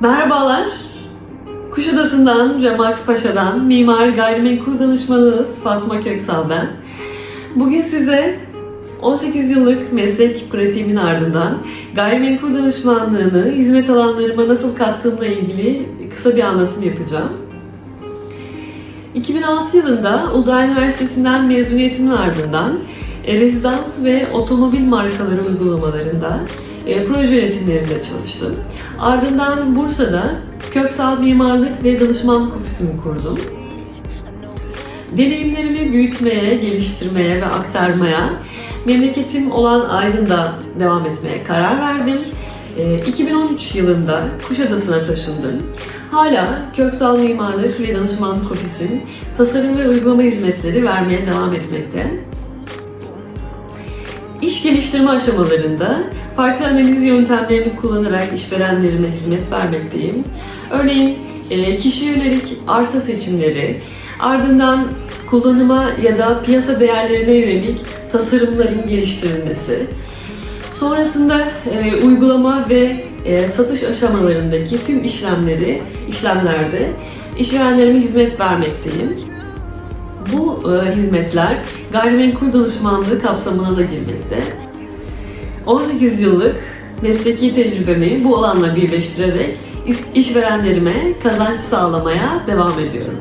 Merhabalar. Kuşadası'ndan ve Max Paşa'dan mimar gayrimenkul danışmanınız Fatma Köksal ben. Bugün size 18 yıllık meslek pratiğimin ardından gayrimenkul danışmanlığını hizmet alanlarıma nasıl kattığımla ilgili kısa bir anlatım yapacağım. 2006 yılında Uludağ Üniversitesi'nden mezuniyetimin ardından rezidans ve otomobil markaları uygulamalarında e, proje yönetimlerinde çalıştım. Ardından Bursa'da Köksal Mimarlık ve Danışmanlık Ofisini kurdum. Deneyimlerimi büyütmeye, geliştirmeye ve aktarmaya memleketim olan Aydın'da devam etmeye karar verdim. E, 2013 yılında Kuşadası'na taşındım. Hala Köksal Mimarlık ve Danışmanlık Ofisi'nin tasarım ve uygulama hizmetleri vermeye devam etmekte. İş geliştirme aşamalarında farklı analiz yöntemlerini kullanarak işverenlerime hizmet vermekteyim. Örneğin e, kişiye yönelik arsa seçimleri, ardından kullanıma ya da piyasa değerlerine yönelik tasarımların geliştirilmesi, sonrasında e, uygulama ve e, satış aşamalarındaki tüm işlemleri, işlemlerde işverenlerime hizmet vermekteyim. E, hizmetler gayrimenkul danışmanlığı kapsamına da girmekte. 18 yıllık mesleki tecrübemi bu alanla birleştirerek iş- işverenlerime kazanç sağlamaya devam ediyorum.